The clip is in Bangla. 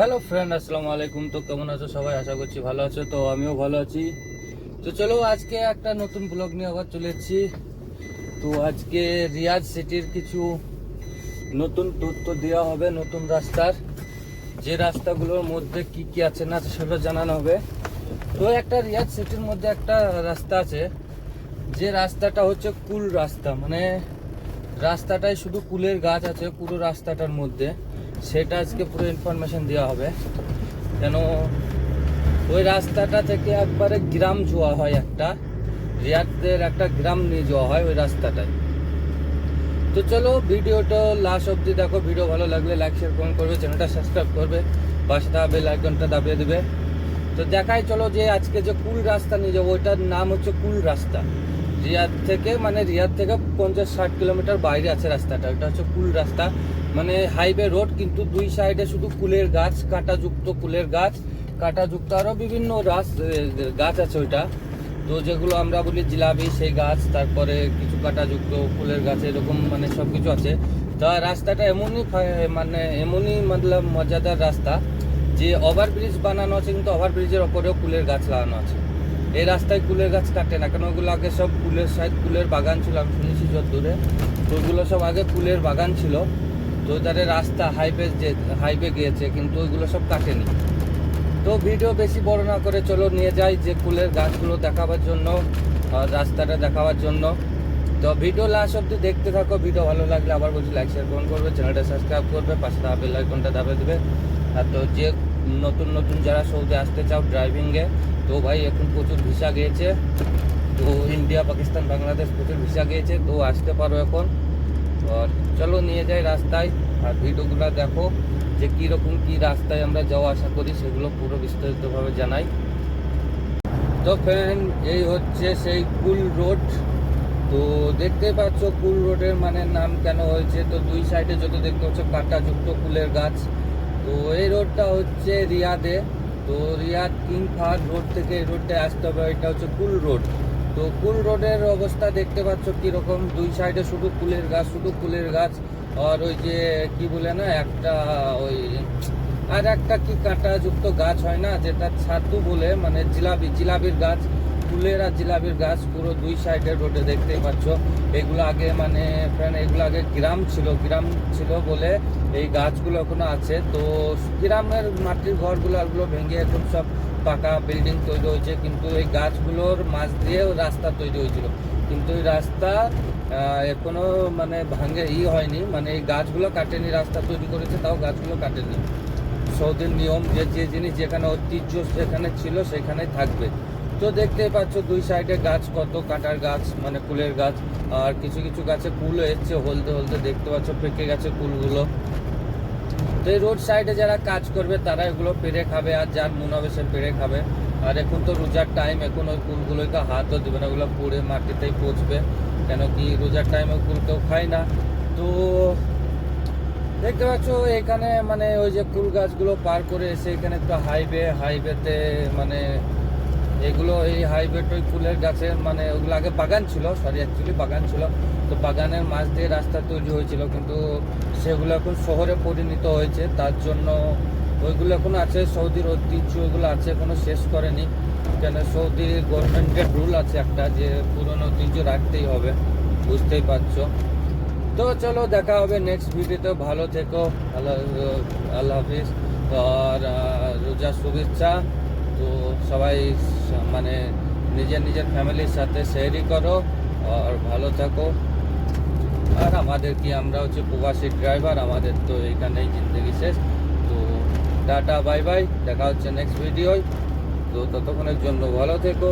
হ্যালো ফ্রেন্ড আসসালামু আলাইকুম। তো কেমন আছো? সবাই আশা করছি ভালো আছো। তো আমিও ভালো আছি। তো চলো, আজকে একটা নতুন ব্লগ নিয়ে আবার চলে এসেছি। তো আজকে রিয়াজ সিটির কিছু নতুন তথ্য দেওয়া হবে নতুন রাস্তার। যে রাস্তাগুলোর মধ্যে কি কি আছে না আছে সেটা জানানো হবে। তো একটা রিয়াজ সিটির মধ্যে একটা রাস্তা আছে। যে রাস্তাটা হচ্ছে কুল রাস্তা। মানে রাস্তাটায় শুধু কুলের গাছ আছে, পুরো রাস্তাটার মধ্যে। সেটা আজকে পুরো ইনফরমেশন দেওয়া হবে। কেন ওই রাস্তাটা থেকে একবারে গ্রাম যাওয়া হয় একটা। রিয়াদের একটা গ্রাম নিয়ে যাওয়া হয় ওই রাস্তাটায়। তো চলো ভিডিওটা লাস্ট অবধি দেখো, ভিডিও ভালো লাগলে লাইক শেয়ার কমেন্ট করবে চ্যানেলটা সাবস্ক্রাইব করবে। পাশে থাকা বেল আইকনটা দাবিয়ে দেবে। তো দেখাই চলো যে আজকে যে কুল রাস্তা নিয়ে যাব, ওইটার নাম হচ্ছে কুল রাস্তা। রিয়াদ থেকে মানে রিয়াদ থেকে পঞ্চাশ ষাট কিলোমিটার বাইরে আছে রাস্তাটা ওটা হচ্ছে কুল রাস্তা। মানে হাইওয়ে রোড কিন্তু দুই সাইডে শুধু কুলের গাছ, কাঁটাযুক্ত কুলের গাছ। কাঁটাযুক্ত আরও বিভিন্ন রাস গাছ আছে ওইটা। তো যেগুলো আমরা বলি জিলাপি, সেই গাছ, তারপরে কিছু কাঁটাযুক্ত ফুলের গাছ, এরকম মানে সব কিছু আছে। তা রাস্তাটা এমনই মানে এমনই মতলব মজাদার রাস্তা যে ওভারব্রিজ বানানো আছে, কিন্তু ওভারব্রিজের ওপরেও ফুলের গাছ লাগানো আছে। এই রাস্তায় কুলের গাছ কাটে না, কেন ওগুলো আগে সব ফুলের সাইড ফুলের বাগান ছিল, আমি শুনেছি যত দূরে। তো ওগুলো সব আগে ফুলের বাগান ছিল। তো তাদের রাস্তা হাইওয়ে যে হাইওয়ে গিয়েছে, কিন্তু ওইগুলো সব কাটেনি। তো ভিডিও বেশি বড় না করে চলো নিয়ে যাই যে ফুলের গাছগুলো দেখাবার জন্য রাস্তাটা দেখাবার জন্য। তো ভিডিও লাস্ট অব্দি দেখতে থাকো, ভিডিও ভালো লাগলে আবার বলছি লাইক শেয়ার কমেন্ট করবে চ্যানেলটা সাবস্ক্রাইব করবে, পাশে থাকা বেল আইকনটা দাবে দেবে। আর তো যে নতুন নতুন যারা সৌদি আসতে চাও ড্রাইভিংয়ে তো ভাই এখন প্রচুর ভিসা গিয়েছে। তো ইন্ডিয়া পাকিস্তান বাংলাদেশ প্রচুর ভিসা গিয়েছে, তো আসতে পারো এখন। আর চলো নিয়ে যাই রাস্তায়, আর ভিডিওগুলো দেখো যে কীরকম কী রাস্তায় আমরা যাওয়া আসা করি, সেগুলো পুরো বিস্তারিতভাবে জানাই। তো ফ্রেন্ড এই হচ্ছে সেই কুল রোড। তো দেখতে পাচ্ছ কুল রোডের মানে নাম কেন হয়েছে। তো দুই সাইডে যত দেখতে হচ্ছে কাঁটাযুক্ত কুলের গাছ। তো এই রোডটা হচ্ছে রিয়াদে। তো রিয়াদ কিং ফাহাদ রোড থেকে এই রোডটায় আসতে হবে, এটা হচ্ছে কুল রোড। তো কুল রোডের অবস্থা দেখতে পাচ্ছ কীরকম? দুই সাইডে শুধু কুলের গাছ, শুধু কুলের গাছ আর ওই যে কি বলে না, একটা ওই আর একটা কি কাঁটাযুক্ত গাছ হয় না, যেটা ছাতু বলে মানে জিলাপি জিলাপির গাছ। ফুলের আর জিলাপির গাছ পুরো দুই সাইডের রোডে দেখতেই পাচ্ছ। এগুলো আগে মানে ফ্রেন্ড এগুলো আগে গ্রাম ছিল গ্রাম ছিল বলে এই গাছগুলো এখনও আছে। তো গ্রামের মাটির ঘরগুলো ওগুলো ভেঙে এখন সব পাকা বিল্ডিং তৈরি হয়েছে। কিন্তু এই গাছগুলোর মাঝ দিয়েও রাস্তা তৈরি হয়েছিল। কিন্তু এই রাস্তা এখনও মানে ভাঙে ই হয়নি। মানে এই গাছগুলো কাটেনি, রাস্তা তৈরি করেছে, তাও গাছগুলো কাটেনি। সৌদির নিয়ম যে যে জিনিস যেখানে ঐতিহ্য সেখানে ছিল সেখানে থাকবে। তো দেখতে পাচ্ছ দুই সাইডে গাছ, কত কাটার গাছ মানে কুলের গাছ, আর কিছু কিছু গাছে কুলও এসছে, হলদে হলদে দেখতে পাচ্ছ পেকে গেছে কুলগুলো তো এই রোড সাইডে যারা কাজ করবে, তারা এগুলো পেরে খাবে, আর যার মন হবে সে পেরে খাবে। আর এখন তো রোজার টাইম এখন ওই কুলগুলোকে হাতও দেবে না, ওগুলো পুড়ে মাটিতেই পচবে। কেন কি রোজার টাইমে কুল কেউ খায় না। তো দেখতে পাচ্ছ এখানে মানে ওই যে কুল গাছগুলো পার করে এসে এখানে একটা হাইওয়ে হাইওয়েতে মানে এগুলো এই হাইওয়েটা ওই ফুলের গাছের মানে ওগুলো আগে বাগান ছিল সরি অ্যাকচুয়ালি বাগান ছিল। তো বাগানের মাঝ দিয়ে রাস্তা তৈরি হয়েছিল, কিন্তু সেগুলো এখন শহরে পরিণত হয়েছে। তার জন্য ওইগুলো এখন আছে, সৌদির ঐতিহ্য ওইগুলো আছে কোনো শেষ করেনি। কেন, সৌদি গভর্নমেন্টের রুল আছে একটা যে পুরনো ঐতিহ্য রাখতেই হবে, বুঝতেই পারছ। তো চলো, দেখা হবে নেক্সট ভিডিওতে ভালো থেকো, আল্লাহ আল্লাহ হাফিজ। আর রোজার শুভেচ্ছা। তো সবাই মানে নিজের নিজের ফ্যামিলির সাথে শেয়ারই করো আর ভালো থাকো। আর আমাদের কি, আমরা হচ্ছে প্রবাসী ড্রাইভার আমাদের তো এখানেই জিন্দগি শেষ। তো টাটা বাই বাই দেখা হচ্ছে নেক্সট ভিডিওয় তো ততক্ষণের জন্য ভালো থেকো।